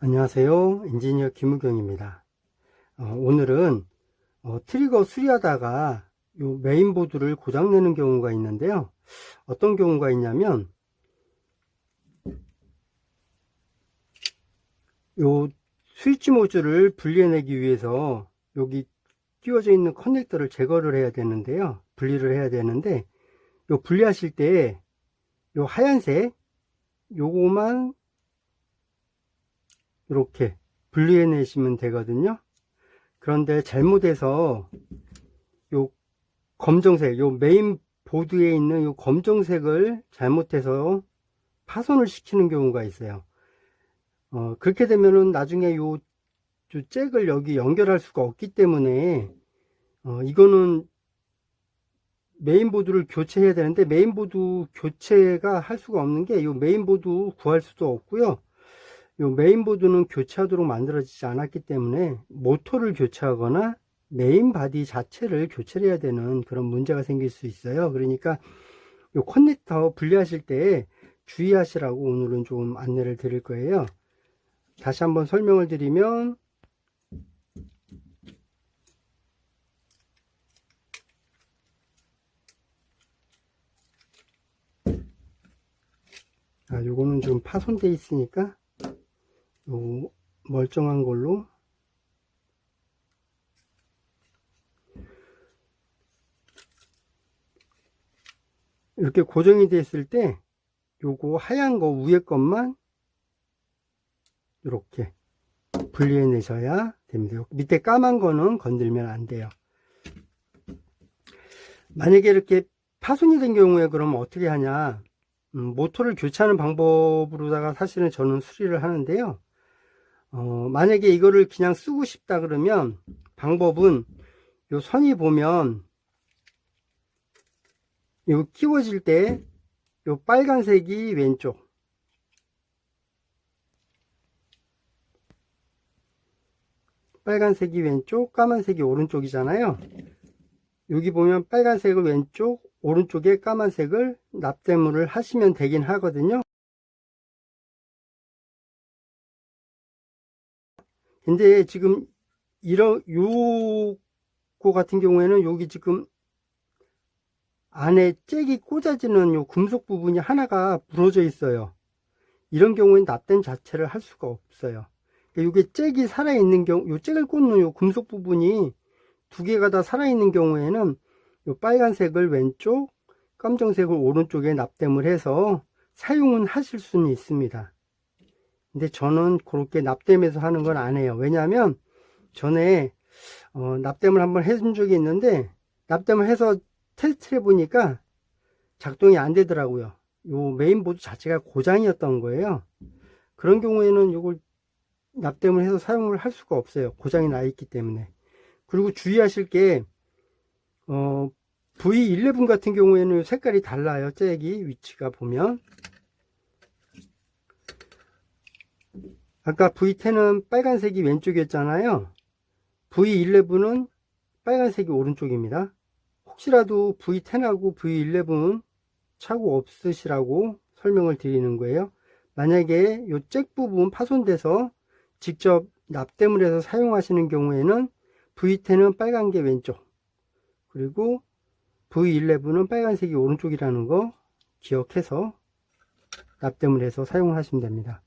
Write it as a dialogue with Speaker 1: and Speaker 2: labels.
Speaker 1: 안녕하세요. 엔지니어 김우경입니다. 어, 오늘은 어, 트리거 수리하다가 요 메인보드를 고장내는 경우가 있는데요. 어떤 경우가 있냐면 요 스위치 모듈을 분리해내기 위해서 여기 끼워져 있는 커넥터를 제거를 해야 되는데요. 분리를 해야 되는데 요 분리하실 때 요 하얀색 요거만 이렇게 분리해 내시면 되거든요. 그런데 잘못해서 요 검정색, 요 메인 보드에 있는 요 검정색을 잘못해서 파손을 시키는 경우가 있어요. 어, 그렇게 되면은 나중에 요, 요 잭을 여기 연결할 수가 없기 때문에, 어, 이거는 메인보드를 교체해야 되는데, 메인보드 교체가 할 수가 없는 게, 요 메인보드 구할 수도 없고요. 요 메인보드는 교체하도록 만들어지지 않았기 때문에 모터를 교체하거나 메인 바디 자체를 교체를 해야 되는 그런 문제가 생길 수 있어요. 그러니까 요 커넥터 분리하실 때 주의하시라고 오늘은 좀 안내를 드릴 거예요. 다시 한번 설명을 드리면 아, 요거는 좀 파손돼 있으니까 요 멀쩡한 걸로 이렇게 고정이 됐을 때 요거 하얀 거 위에 것만 이렇게 분리해 내셔야 됩니다. 밑에 까만 거는 건들면 안 돼요. 만약에 이렇게 파손이 된 경우에 그러면 어떻게 하냐 음, 모터를 교체하는 방법으로다가 사실은 저는 수리를 하는데요. 어, 만약에 이거를 그냥 쓰고 싶다 그러면 방법은 요 선이 보면 요 끼워질 때 요 빨간색이 왼쪽. 빨간색이 왼쪽 까만색이 오른쪽이잖아요. 여기 보면 빨간색을 왼쪽 오른쪽에 까만색을 납땜을 하시면 되긴 하거든요 근데 지금 이런 요거 같은 경우에는 여기 지금 안에 잭이 꽂아지는 요 금속 부분이 하나가 부러져 있어요. 이런 경우엔 납땜 자체를 할 수가 없어요. 이게 잭이 살아있는 경우, 요 잭을 꽂는 요 금속 부분이 두 개가 다 살아있는 경우에는 요 빨간색을 왼쪽, 검정색을 오른쪽에 납땜을 해서 사용은 하실 수는 있습니다. 근데 저는 그렇게 납땜해서 하는 건 안 해요. 왜냐하면 전에 어, 납땜을 한번 해준 적이 있는데 납땜을 해서 테스트를 해보니까 작동이 안 되더라고요. 요 메인보드 자체가 고장이었던 거예요. 그런 경우에는 이걸 납땜을 해서 사용을 할 수가 없어요. 고장이 나 있기 때문에. 그리고 주의하실 게 어, V11 같은 경우에는 색깔이 달라요. 잭이 위치가 보면 아까 V10은 빨간색이 왼쪽이었잖아요. V11은 빨간색이 오른쪽입니다. 혹시라도 V10하고 V11 차고 없으시라고 설명을 드리는 거예요. 만약에 이잭 부분 파손돼서 직접 납땜을 해서 사용하시는 경우에는 V10은 빨간 게 왼쪽 그리고 V11은 빨간색이 오른쪽이라는 거 기억해서 납땜을 해서 사용을 하시면 됩니다.